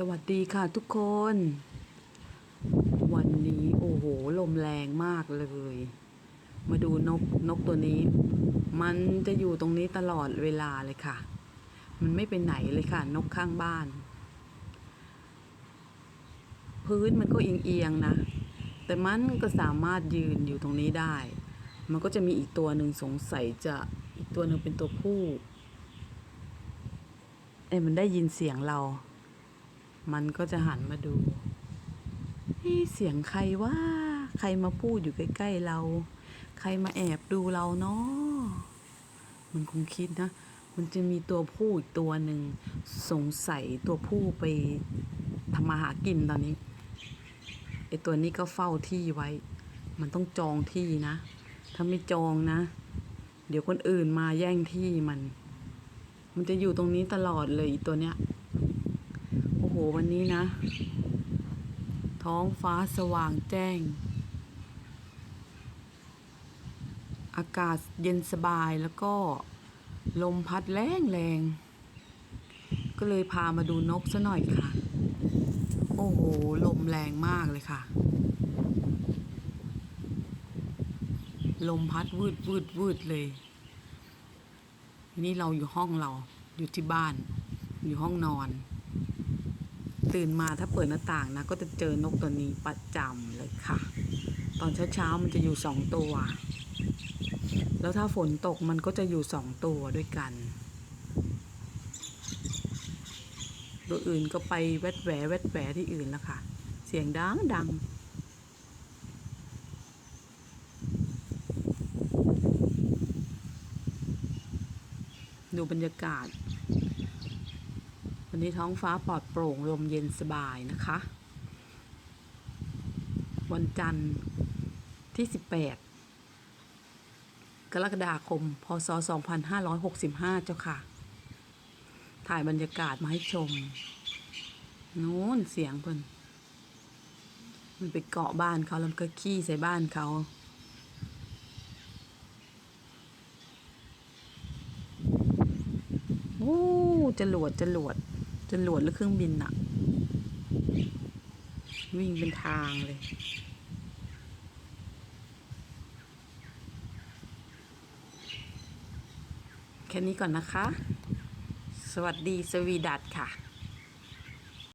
สวัสดีค่ะทุกคน วันนี้โอ้โห ลมแรงมากเลย มาดูนกนกตัวนี้ มันจะอยู่ตรงนี้ตลอดเวลาเลยค่ะ มันไม่ไปไหนเลยค่ะ นกข้างบ้าน พื้นมันก็เอียงๆนะ แต่มันก็สามารถยืนอยู่ตรงนี้ได้ มันก็จะมีอีกตัวหนึ่งสงสัยจะอีกตัวหนึ่งเป็นตัวผู้เอ้มันได้ยินเสียงเรา มันก็จะหันมาดูเฮ้ยเสียงใครว่า ใครมาพูดอยู่ใกล้ๆเรา ใครมาแอบดูเราเนาะมันคงคิดนะ มันจะมีตัวผู้อีกตัวหนึ่งสงสัยตัวผู้ไปทำมาหากินตอนนี้ไอตัวนี้ก็เฝ้าที่ไว้ มันต้องจองที่นะ ถ้าไม่จองนะ เดี๋ยวคนอื่นมาแย่งที่มัน มันจะอยู่ตรงนี้ตลอดเลยตัวเนี้ย หวันนี้นะ ท้องฟ้าสว่างแจ้ง อากาศเย็นสบายแล้วก็ลมพัดแรงแรง ก็เลยพามาดูนกซะหน่อยค่ะ โอ้โห ลมแรงมากเลยค่ะ ลมพัดวืดวืดวืดเลย นี่เราอยู่ห้องเราอยู่ที่บ้าน อยู่ห้องนอน ตื่นมาถ้าเปิดหน้าต่างนะ ก็จะเจอนกตัวนี้ประจำเลยค่ะ ตอนเช้าๆมันจะอยู่สองตัว แล้วถ้าฝนตกมันก็จะอยู่สองตัวด้วยกัน ตัวอื่นก็ไปแวดแหวแวดแหวที่อื่นแล้วค่ะ เสียงดังดังดูบรรยากาศ วันนี้ท้องฟ้าปลอดโปร่งลมเย็นสบายนะคะ วันจันทร์ที่ 18 กรกฎาคม พศ 2565 เจ้าค่ะ ถ่ายบรรยากาศมาให้ชม นู้นเสียงเพิ่นมันไปเกาะบ้านเขาแล้วก็ขี้ใส่บ้านเขาโอ้จรวดจรวด จรวดหรือเครื่องบินอะวิ่งเป็นทางเลย แค่นี้ก่อนนะคะ สวัสดีสวีดัตค่ะ